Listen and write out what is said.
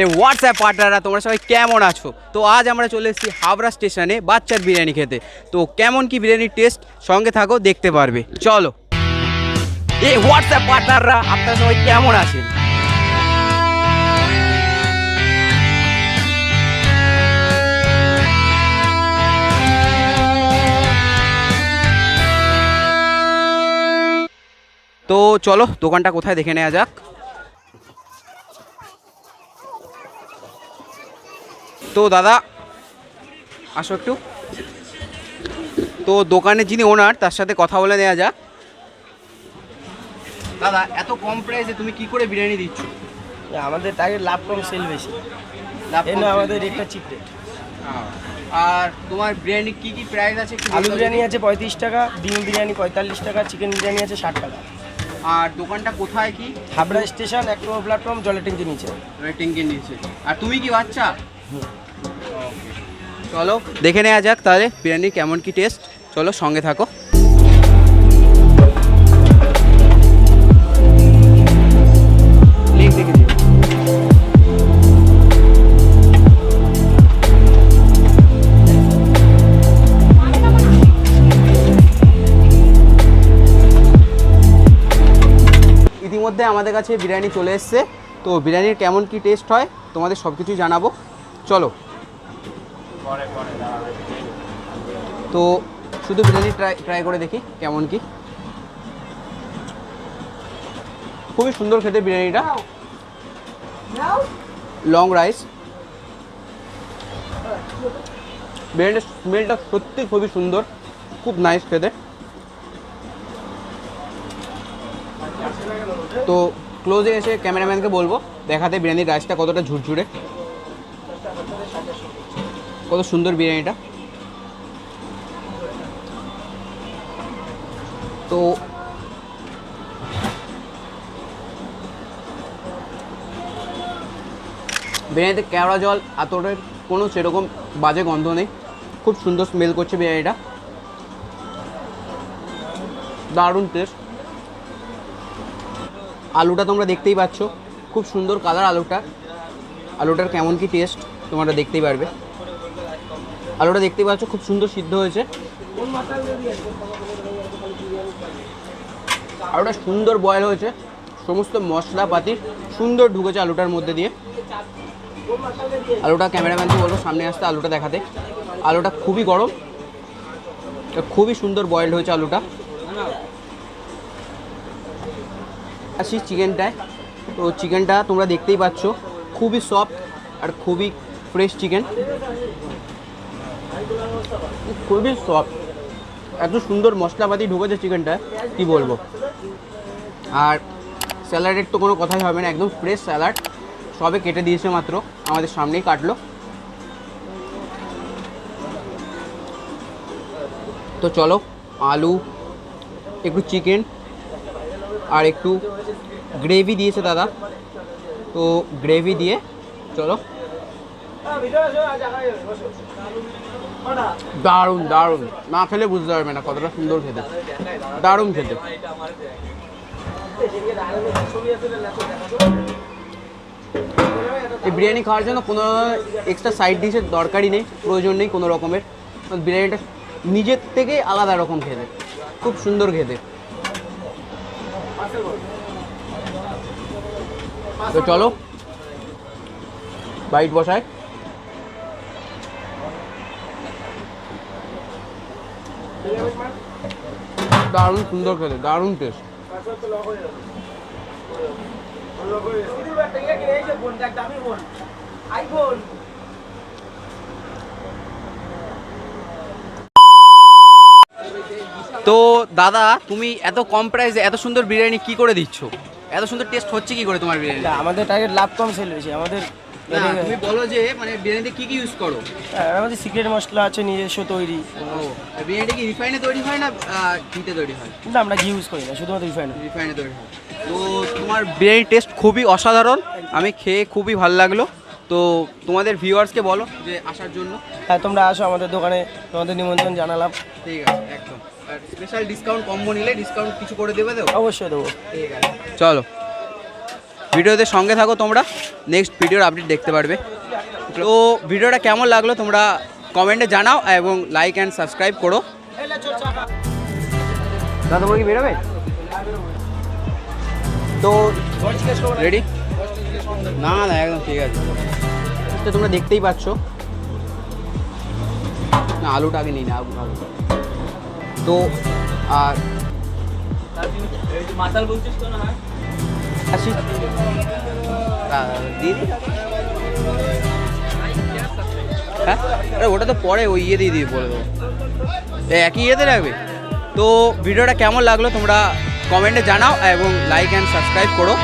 এ WhatsApp পার্টনাররা তোমরা সবাই কেমন আছো? তো আজ আমরা চলে এসেছি হাবড়া স্টেশনে বাচ্চার বিরিয়ানি খেতে। তো কেমন কি বিরিয়ানির টেস্ট সঙ্গে থাকো, দেখতে পারবে। চলো। এ হোয়াটসঅ্যাপ পার্টনাররা আপনারা সবাই কেমন আছেন? তো চলো, দোকানটা কোথায় দেখে নেওয়া যাক। তো দাদা আসো একটু। তো দোকানের যিনি ওনার তার সাথে কথা বলে নেওয়া যাক। দাদা এত কম প্রাইসে তুমি কি করে বিরিয়ানি দিচ্ছ? আমাদের টার্গেট লাভ কম সেল বেশি। লাভ আমাদের রেটটা চিপ রেট আর তোমার বিরিয়ানি কি কি প্রাইস আছে আলু বিরিয়ানি আছে পঁয়ত্রিশ টাকা ডিম বিরিয়ানি পঁয়তাল্লিশ টাকা চিকেন বিরিয়ানি আছে ষাট টাকা। আর দোকানটা কোথায় কি? হাবড়া স্টেশন এক নম্বর প্ল্যাটফর্ম জলের ট্যাঙ্কি নিচে। জলের রেটিংকে নিয়েছে আর তুমি কি বাচ্চা? চলো, দেখে নেওয়া যাক তাহলে বিরিয়ানি কেমন কি টেস্ট চলো, সঙ্গে থাকো। ইতিমধ্যে আমাদের কাছে বিরিয়ানি চলে এসছে। তো বিরিয়ানির কেমন কি টেস্ট হয়, তোমাদের সব কিছুই জানাব। চলো। তো শুধু বিরিয়ানি ট্রাই ট্রাই করে দেখি কেমন কি। খুবই সুন্দর খেতে বিরিয়ানিটা। লং রাইস বিরিয়ানির স্মেলটা সত্যি খুবই সুন্দর। খুব নাইস খেতে। তো ক্লোজে এসে ক্যামেরাম্যানকে বলব, দেখাতে বিরিয়ানির রাইসটা কতটা ঝুরঝুরে। কত সুন্দর বিরিয়ানিটা। তো বিরিয়ানিতে কেওড়া জল আতরের কোনো সেরকম বাজে গন্ধ নেই। খুব সুন্দর স্মেল করছে বিরিয়ানিটা। দারুণ টেস্ট আলুটা তোমরা দেখতেই পাচ্ছ। খুব সুন্দর কালার আলুটা। আলুটার কেমন কি টেস্ট তোমরা দেখতেই পারবে। আলুটা দেখতেই পাচ্ছ, খুব সুন্দর সিদ্ধ হয়েছে। আলুটা সুন্দর বয়েল হয়েছে, সমস্ত মশলাপাতি সুন্দর ঢুকেছে আলুটার মধ্যে দিয়ে। আলুটা ক্যামেরাম্যানকে বলব, সামনে আসতে আলুটা দেখাতে। আলুটা খুবই গরম, খুবই সুন্দর বয়েলড হয়েছে আলুটা। আসি চিকেনটায়। তো চিকেনটা তোমরা দেখতেই পাচ্ছ, খুবই সফট আর খুবই ফ্রেশ চিকেন খুবই সফট এত সুন্দর মশলাপাতি ঢুকেছে চিকেনটা কি বলব? আর স্যালাডের তো কোনো কথাই হবে না, একদম ফ্রেশ স্যালাড সবে কেটে দিয়েছে মাত্র, আমাদের সামনেই কাটলো। তো চলো, আলু, একটু চিকেন আর একটু গ্রেভি দিয়েছে দাদা। তো গ্রেভি দিয়ে, চলো। দারুণ দারুণ। না খেলে বুঝতে পারবে না কতটা সুন্দর খেতে। দারুণ খেতে। এই বিরিয়ানি খাওয়ার জন্য কোনো এক্সট্রা সাইড ডিশের দরকারই নেই, প্রয়োজন নেই কোনো রকমের। বিরিয়ানিটা নিজের থেকেই আলাদা রকম খেতে। খুব সুন্দর খেতে। তো চলো। বাইট বসায়। দারুণ সুন্দর খেতে দারুণ টেস্ট তো দাদা তুমি এত কম প্রাইসে এত সুন্দর বিরিয়ানি কি করে দিচ্ছ? এত সুন্দর টেস্ট হচ্ছে কি করে তোমার বিরিয়ানি আমাদের টার্গেট লাভ কম সেল বেশি আমাদের তুমি বলো যে মানে বিরিয়ানিতে কি কি ইউজ করো? আমাদের সিক্রেট মশলা আছে নিজস্ব তৈরি। ও বিরিয়ানিটা কি রিফাইনে তৈরি হয় না ঘিতে তৈরি হয়? না আমরা ঘি ইউজ করি না শুধুমাত্র রিফাইন রিফাইনে তৈরি হয়। তো তোমার বিরিয়ানির টেস্ট খুবই অসাধারণ আমি খেয়ে খুবই ভালো লাগল। তো তোমাদের ভিউয়ার্সকে বলো যে আসার জন্য। হ্যাঁ তোমরা আসো আমাদের দোকানে তোমাদের নিমন্ত্রণ জানালাম। ঠিক আছে একদম। আর স্পেশাল ডিসকাউন্ট কম্বো নিলে ডিসকাউন্ট কিছু করে দেবে দেবো অবশ্যই দেবো। ঠিক আছে। চলো। ভিডিওতে সঙ্গে থাকো তোমরা। নেক্সট ভিডিওর আপডেট দেখতে পারবে। তো ভিডিওটা কেমন লাগল তোমরা কমেন্টে জানাও এবং লাইক অ্যান্ড সাবস্ক্রাইব করো। দাদা কি বেরোবে? তো রেডি না না একদম ঠিক আছে। তো তোমরা দেখতেই পাচ্ছ। না আলুটা আগে নিই না আলু আলু। তো আর আসি দিয়ে হ্যাঁ? আরে, ওটা তো পরে ওই ইয়ে দিয়ে দিয়ে বলে দেবো। একই ইয়েতে রাখবে? তো, ভিডিওটা কেমন লাগল তোমরা কমেন্টে জানাও এবং লাইক অ্যান্ড সাবস্ক্রাইব করো।